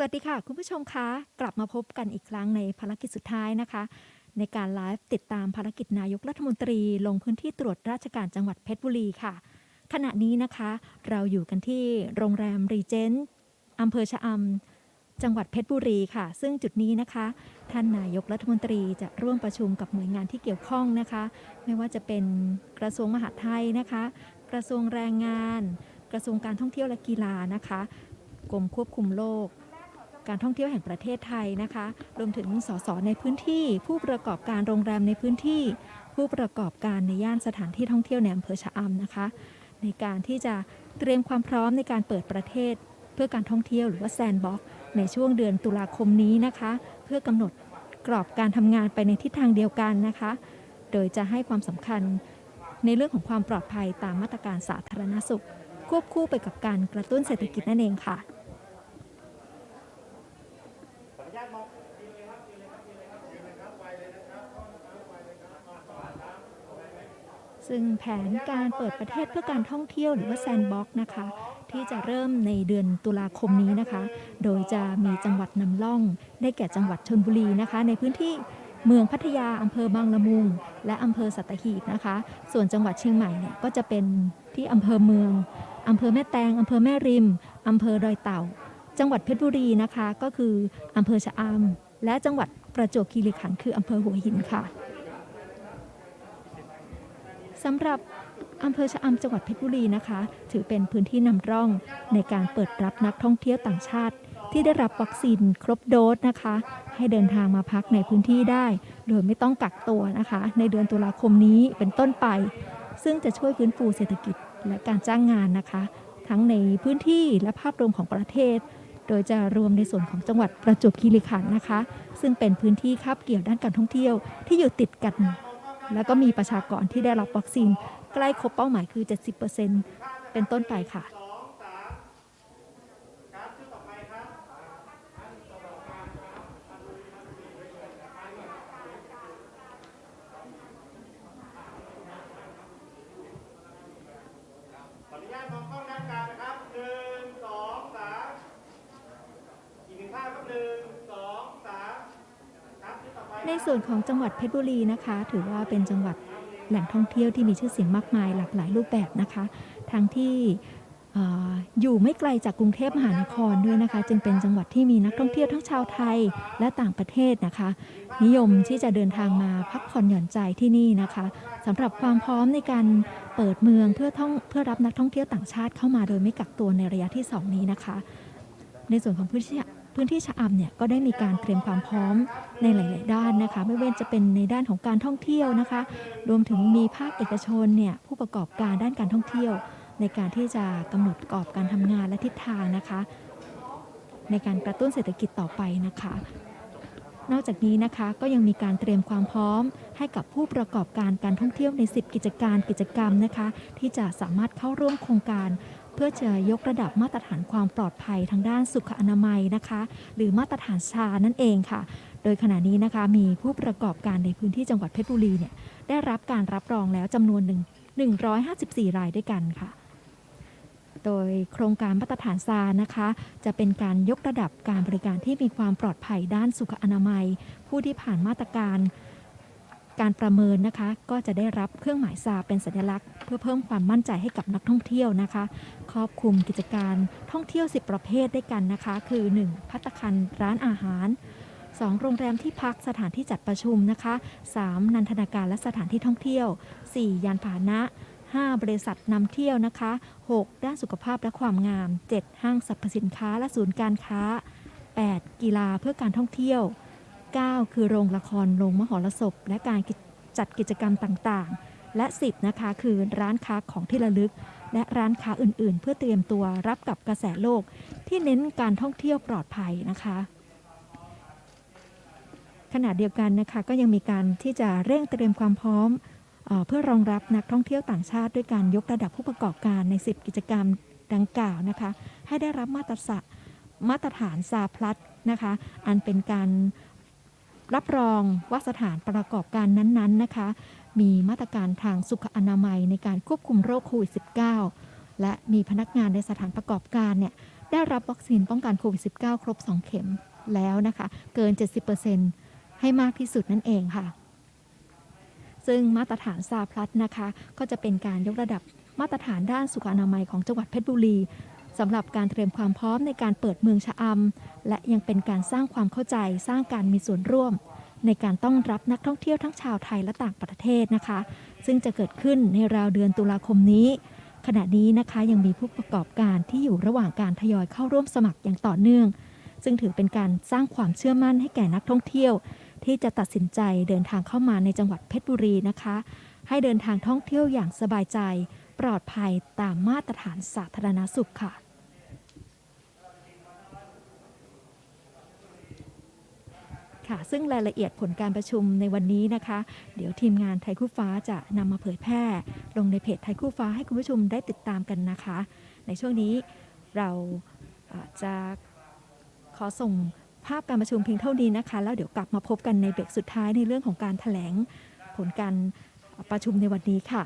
สวัสดีค่ะ คุณผู้ชมคะ กลับมาพบกันอีกครั้งในภารกิจสุดท้ายนะคะ ในการไลฟ์ติดตามภารกิจนายกรัฐมนตรีลงพื้นที่ตรวจราชการจังหวัดเพชรบุรีค่ะ ขณะนี้นะคะ เราอยู่กันที่โรงแรมรีเจนต์อำเภอชะอำจังหวัดเพชรบุรีค่ะ ซึ่งจุดนี้นะคะ ท่านนายกรัฐมนตรีจะร่วมประชุมกับหน่วยงานที่เกี่ยวข้องนะคะ ไม่ว่าจะเป็นกระทรวงมหาดไทยนะคะ กระทรวงแรงงาน กระทรวงการท่องเที่ยวและกีฬานะคะกรมควบคุมโรค การท่องเที่ยวแห่งประเทศไทยนะคะ รวมถึงสสในพื้นที่ ผู้ประกอบการโรงแรมในพื้นที่ ผู้ประกอบการในย่านสถานที่ท่องเที่ยวในอำเภอชะอำนะคะ ในการที่จะเตรียมความพร้อมในการเปิดประเทศ เพื่อการท่องเที่ยวหรือว่าแซนบ็อกในช่วงเดือนตุลาคมนี้นะคะ เพื่อกำหนดกรอบการทำงานไปในทิศทางเดียวกันนะคะ โดยจะให้ความสำคัญในเรื่องของความปลอดภัยตามมาตรการสาธารณสุข ควบคู่ไปกับการกระตุ้นเศรษฐกิจนั่นเองค่ะ ซึ่งแผนการเปิดประเทศเพื่อการท่องเที่ยวหรือว่าแซนบ็อกนะคะ ที่จะเริ่มในเดือนตุลาคมนี้นะคะ โดยจะมีจังหวัดนำล่องได้แก่จังหวัดชนบุรีนะคะ ในพื้นที่เมืองพัทยาอำเภอบางละมุง และอำเภอสัตหีบนะคะ ส่วนจังหวัดเชียงใหม่เนี่ยก็จะเป็นที่อำเภอเมืองอำเภอแม่แตงอำเภอแม่ริมอำเภอดอยเต่า จังหวัดเพชรบุรีนะคะก็คืออำเภอชะอำและจังหวัดประจวบคีรีขันธ์คืออำเภอหัวหินค่ะสำหรับอำเภอชะอำจังหวัดเพชรบุรีนะคะ ถือเป็นพื้นที่นำร่องในการเปิดรับนักท่องเที่ยวต่างชาติ ที่ได้รับวัคซีนครบโดสนะคะ ให้เดินทางมาพักในพื้นที่ได้ โดยไม่ต้องกักตัวนะคะ ในเดือนตุลาคมนี้เป็นต้นไป ซึ่งจะช่วยฟื้นฟูเศรษฐกิจและการจ้างงานนะคะ ทั้งในพื้นที่และภาพรวมของประเทศ โดยจะรวมในส่วนของจังหวัดประจวบคีรีขันธ์นะคะ ซึ่งเป็นพื้นที่คาบเกี่ยวด้านการท่องเที่ยวที่อยู่ติดกัน แล้วก็มีประชากรที่ได้รับวัคซีนใกล้ครบเป้าหมายคือ 70%เป็นต้นไปค่ะ ในส่วนของจังหวัดเพชรบุรีนะคะ ถือว่าเป็นจังหวัดแหล่งท่องเที่ยวที่มีชื่อเสียงมากมายหลากหลายรูปแบบนะคะทั้งที่อออยู่ไม่ไกลจากกรุงเทพมหานครด้วยนะคะ จึงเป็นจังหวัดที่มีนักท่องเที่ยวทั้งชาวไทยและต่างประเทศนะคะ นิยมที่จะเดินทางมาพักผ่อนหย่อนใจที่นี่นะคะสำหรับความพร้อมในการเปิดเมืองเพื่อท่องเพื่อรับนักท่องเที่ยวต่างชาติเข้ามาโดยไม่กักตัวในระยะที่สองนี้นะคะ ในส่วนของพื้นที่ พื้นที่ชะอำเนี่ยก็ได้มีการเตรียมความพร้อมในหลาย ๆ ด้านนะคะ ไม่เว่าจะเป็นในด้านของการท่องเที่ยวนะคะ รวมถึงมีภาคเอกชนเนี่ยผู้ประกอบการด้านการท่องเที่ยว ในการที่จะกำหนดกรอบการทำงานและทิศทางนะคะ ในการกระตุ้นเศรษฐกิจต่อไปนะคะนอกจากนี้นะคะก็ยังมีการเตรียมความพร้อม ให้กับผู้ประกอบการการท่องเที่ยวใน 10 กิจการกิจกรรมนะคะ ที่จะสามารถเข้าร่วมโครงการ พื่อจะยกระดับมาตรฐานความปลอดภัยทางด้านสุขอนามัยนะคะ หรือมาตรฐานชานั่นเองค่ะ โดยขณะนี้นะคะมีผู้ประกอบการในพื้นที่จังหวัดเพชรบุรีเนี่ยได้รับการรับรองแล้วจำนวนหนึ่ง154 รายด้วยกันค่ะ โดยโครงการมาตรฐานซานะคะ จะเป็นการยกระดับการบริการที่มีความปลอดภัยด้านสุขอนามัย ผู้ที่ผ่านมาตรการ การประเมินนะคะก็จะได้รับเครื่องหมายซาเป็นสัญลักษณ์ เพื่อเพิ่มความมั่นใจให้กับนักท่องเที่ยวนะคะ ครอบคลุมกิจการท่องเที่ยว 10 ประเภทด้วยกันนะคะ คือ 1. พัตตาคารร้านอาหาร 2. โรงแรมที่พักสถานที่จัดประชุมนะคะ 3. นันทนาการและสถานที่ท่องเที่ยว 4. ยานพาหนะ 5. บริษัทนำเที่ยวนะคะ 6. ด้านสุขภาพและความงาม 7. ห้างสรรพสินค้าและศูนย์การค้า 8. กีฬาเพื่อการท่องเที่ยว 9. คือโรงละครโรงมหรสพ และการจัดกิจกรรมต่างๆ และ 10 นะคะคือร้านค้าของที่ระลึก และร้านค้าอื่นๆ เพื่อเตรียมตัวรับกับกระแสโลก ที่เน้นการท่องเที่ยวปลอดภัยนะคะขณะเดียวกันนะคะก็ยังมีการที่จะเร่งเตรียมความพร้อมเพื่อรองรับนักท่องเที่ยวต่างชาติ ด้วยการยกระดับผู้ประกอบการใน 10 กิจกรรมดังกล่าวนะคะ ให้ได้รับมาตรฐานมาตรฐานซาพลัสนะคะ อันเป็นการ รับรองว่าสถานประกอบการนั้นๆนะคะ มีมาตรการทางสุขอนามัยในการควบคุมโรคโควิด -19 และมีพนักงานในสถานประกอบการเนี่ยได้รับวัคซีนป้องกันโควิด -19 ครบ 2 เข็มแล้วนะคะ เกิน 70%ให้มากที่สุดนั่นเองค่ะ ซึ่งมาตรฐานซาพลัสนะคะ ก็จะเป็นการยกระดับมาตรฐานด้านสุขอนามัยของจังหวัดเพชรบุรี สำหรับการเตรียมความพร้อมในการเปิดเมืองชะอำและยังเป็นการสร้างความเข้าใจสร้างการมีส่วนร่วม ในการต้อนรับนักท่องเที่ยวทั้งชาวไทยและต่างประเทศนะคะ ซึ่งจะเกิดขึ้นในราวเดือนตุลาคมนี้ ขณะนี้นะคะยังมีผู้ประกอบการที่อยู่ระหว่างการทยอยเข้าร่วมสมัครอย่างต่อเนื่อง ซึ่งถือเป็นการสร้างความเชื่อมั่นให้แก่นักท่องเที่ยว ที่จะตัดสินใจเดินทางเข้ามาในจังหวัดเพชรบุรีนะคะ ให้เดินทางท่องเที่ยวอย่างสบายใจ ปลอดภัยตามมาตรฐานสาธารณสุขค่ะ ค่ะ ซึ่งรายละเอียดผลการประชุมในวันนี้นะคะ เดี๋ยวทีมงานไทยคู่ฟ้าจะนำมาเผยแพร่ ลงในเพจไทยคู่ฟ้าให้คุณผู้ชมได้ติดตามกันนะคะ ในช่วงนี้เราจะขอส่งภาพการประชุมเพียงเท่านี้นะคะ แล้วเดี๋ยวกลับมาพบกันในเบรกสุดท้ายในเรื่องของการถแถลงผลการประชุมในวันนี้ค่ะ